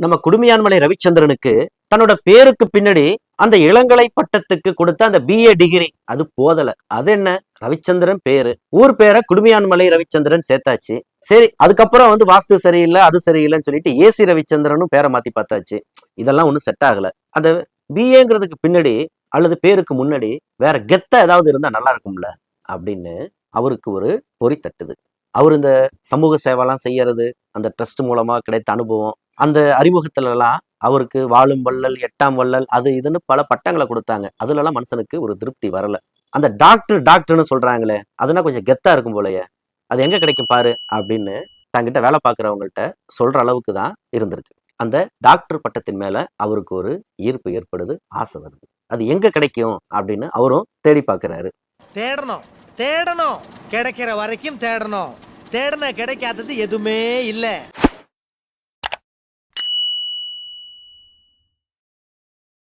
நம்ம குடுமையான்மலை ரவிச்சந்திரனுக்கு தன்னோட பேருக்கு பின்னாடி அந்த இளங்கலை பட்டத்துக்கு கொடுத்த அந்த பிஏ டிகிரி அது போதல. அது என்ன? ரவிச்சந்திரன் பேரு. ஊர் பேரை குடுமியான்மலை ரவிச்சந்திரன் சேர்த்தாச்சு. சரி அதுக்கப்புறம் வந்து வாஸ்து சரியில்லை அது சரியில்லைன்னு சொல்லிட்டு ஏசி ரவிச்சந்திரனும் பேரை மாத்தி பார்த்தாச்சு. இதெல்லாம் ஒன்றும் செட் ஆகல. அந்த பிஏங்கிறதுக்கு பின்னாடி அல்லது பேருக்கு முன்னாடி வேற கெத்த ஏதாவது இருந்தா நல்லா இருக்கும்ல அப்படின்னு அவருக்கு ஒரு பொறி தட்டுது. அவர் இந்த சமூக சேவைலாம் செய்யறது அந்த ட்ரஸ்ட் மூலமா கிடைத்த அனுபவம் அந்த அறிமுகத்துலலாம் அவருக்கு வாழும் வள்ளல் எட்டாம் வள்ளல் அது இதுன்னு பல பட்டங்களை கொடுத்தாங்க. அதுலலாம் மனுஷனுக்கு ஒரு திருப்தி வரல. அந்த டாக்டர் டாக்டர்னு சொல்றாங்களே அதுனா கொஞ்சம் கெத்தா இருக்கும் போலயே. அது எங்க கிடைக்கும் பாரு அப்படின்னு தங்கிட்ட வேலை பார்க்குறவங்கள்ட்ட சொல்ற அளவுக்கு தான் இருந்திருக்கு. அந்த டாக்டர் பட்டத்தின் மேல அவருக்கு ஒரு ஈர்ப்பு ஏற்படுது ஆசை வருது. அது எங்க கிடைக்கும் அப்படின்னு அவரும் தேடி பார்க்குறாரு. தேடணும் தேடணும். கிடைக்கிற வரைக்கும் தேடணும். தேடின கிடைக்காதது எதுவுமே இல்லை.